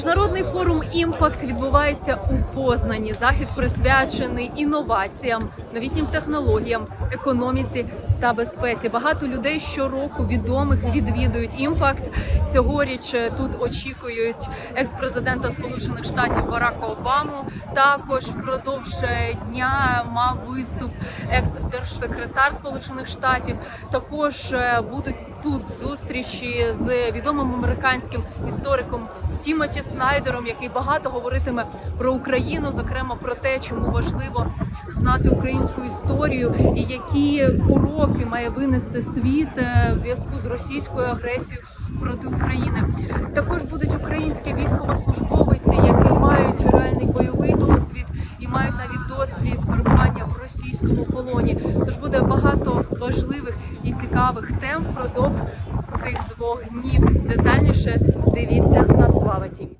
Міжнародний форум Імпакт відбувається у Познані. Захід присвячений інноваціям, новітнім технологіям, економіці та безпеці. Багато людей щороку відомих відвідують імпакт. Цьогоріч е, тут очікують екс-президента Сполучених Штатів Барака Обаму. Також впродовж е, дня мав виступ екс-держсекретар Сполучених Штатів. Також е, будуть тут зустрічі з відомим американським істориком Тімоті Снайдером, який багато говоритиме про Україну, зокрема про те, чому важливо знати українську історію і які уроки має винести світ е, в зв'язку з російською агресією проти України. Також будуть українські військовослужбовиці, які мають реальний бойовий досвід і мають навіть досвід перебування в російському полоні. Тож буде багато важливих і цікавих тем впродовж цих двох днів. Детальніше дивіться на Слава Тім.